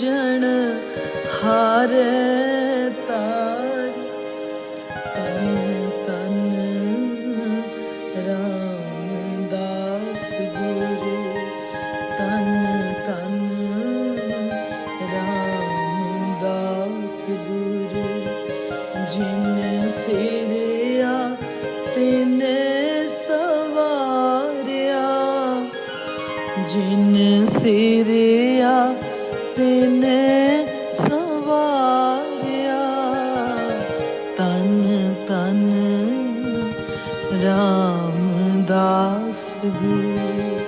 ਜਣ ਹਾਰੇ। ਰਾਮਦਾਸ ਗੁਰੂ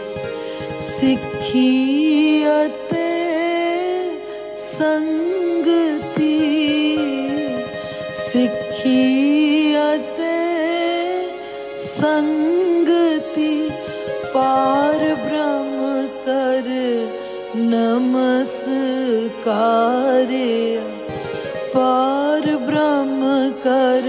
ਸਿੱਖੀ ਅਤੇ ਸੰਗਤੀ। ਸਿੱਖੀ ਅਤੇ ਸੰਗਤੀ, ਪਾਰ ਬ੍ਰਹਮ ਕਰ ਨਮਸਕਾਰਿਆ। ਪਾਰ ਬ੍ਰਹਮ ਕਰ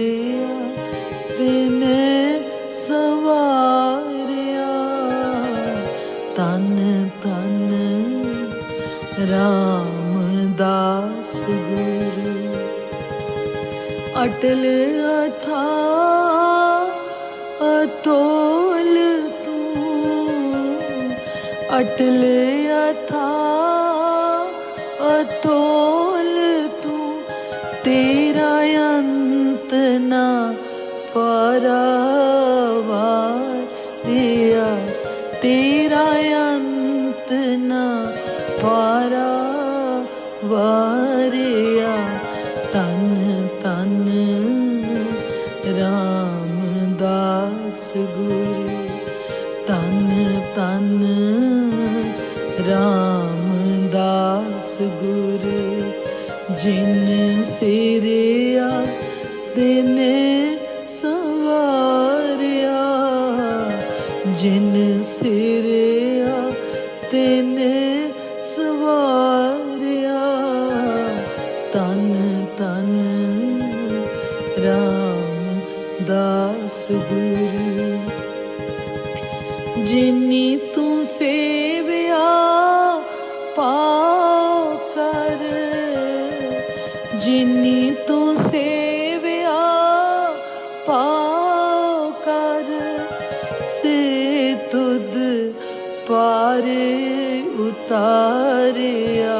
ਰਾਮਦਾਸ ਗੁਰੂ ਅਟਲ ਅਥਾ ਅਤੋਲ ਤੂੰ ਅਟਲ ਅਥਾ ਅਤੋਲ ਤੂੰ ਤੇਰਾ ਅੰਤ ਨਾ ਪਰਵਾਰਿਆ ਰਾਮਦਾਸ ਗੁਰੂ ਤਨ ਤਨ ਰਾਮਦਾਸ ਗੁਰੂ ਜਿਨ ਸਿਰਿਆ ਤਿਨੇ ਸਵਾਰਿਆ ਜਿਨ ਸਿਰ ਰਾਮਦਾਸ ਗੁਰੂ ਜਿਨੀ ਤੂੰ ਸੇਵਿਆ ਪਾਉ ਕਰ ਜਿਨੀ ਤੂੰ ਸੇਵਿਆ ਪਾਉ ਕਰ ਸੇ ਤੁਧ ਪਾਰ ਉਤਾਰਿਆ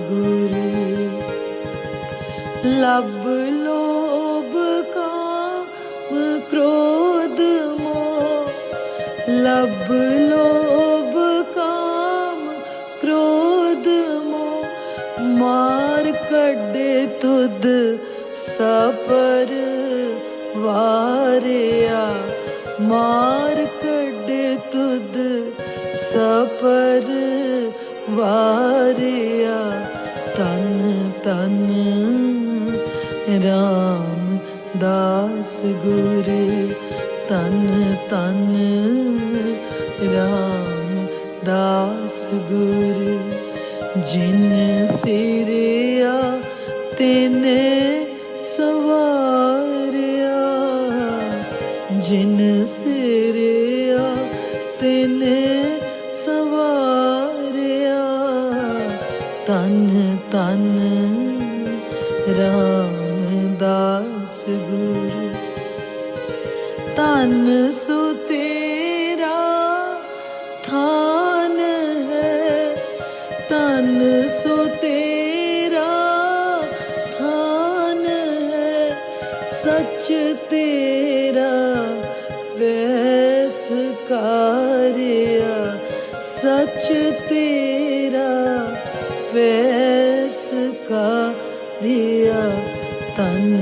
ਰਾਮ ਦਾਸ ਲਬ ਲੋਭ ਕਾਮ ਕ੍ਰੋਧ ਮੋ। ਲਬ ਲੋਭ ਕਾਮ ਕ੍ਰੋਧ ਮੋ। ਮਾਰ ਕੱਢੇ ਤੁਧ ਸਪਰ ਵਾਰਿਆ। ਮਾਰ ਕੱਢੇ ਤੁਧ ਸਪਰ ਵਾਰਿਆ ਤਨ ਤਨ ਰਾਮ ਦਾਸ ਗੁਰ ਤਨ ਤਨ ਰਾਮ ਦਾਸ ਗੁਰ ਜਿਨ ਸਿਰਿਆ ਤੈਨੇ ਸਵਾਰਿਆ ਜਿਨ ਸਿਰਿਆ ਤੈਨੇ ਸਵਾਰਿਆ ਸੋ ਤੇਰਾ ਥਾਨ ਹੈ ਸੱਚ ਤੇਰਾ ਵੈਸ ਕਾਰਿਆ ਸੱਚ ਤੇਰਾ ਵੈਸ ਕਾਰਿਆ ਤਨ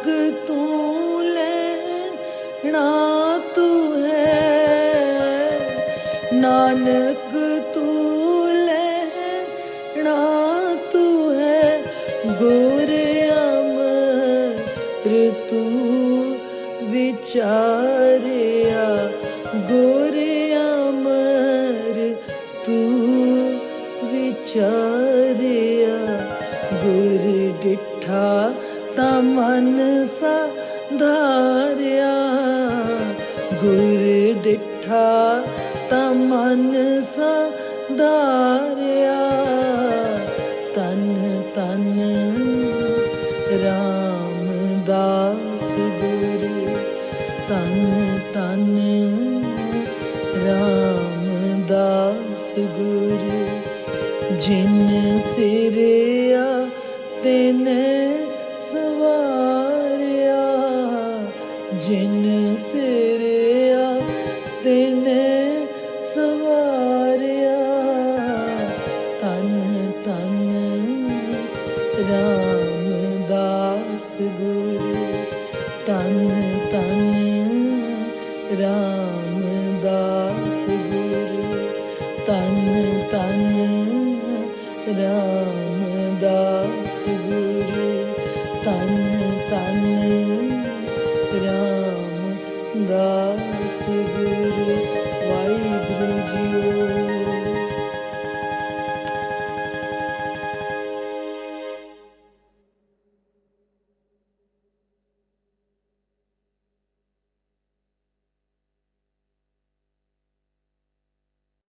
ਗੁਰ ਅਮਰ ਤੂੰ ਵਿਚਾਰਿਆ। ਗੁਰ ਅਮਰ ਤੂੰ ਵਿਚਾਰਿਆ। ਗੁਰ ਡਿਠਾ ਤਾਂ ਮਨ ਸਾਧਾਰਿਆ ਗੁਰ ਡਿਠਾ ਤਾਂ ਮਨ ਸਾਧਾਰਿਆ ਰਾਮਦਾਸ ਗੁਰੂ ਤਨ ਤਨ ਰਾਮਦਾਸ ਗੁਰੂ ਜਿਨ ਸਿਰਿਆ ਤੈਨੇ ਸਵਾਰਿਆ ਜਿਨ ਸਿਰਿਆ ਤੈਨੇ रामदास गुरु तन तन राम।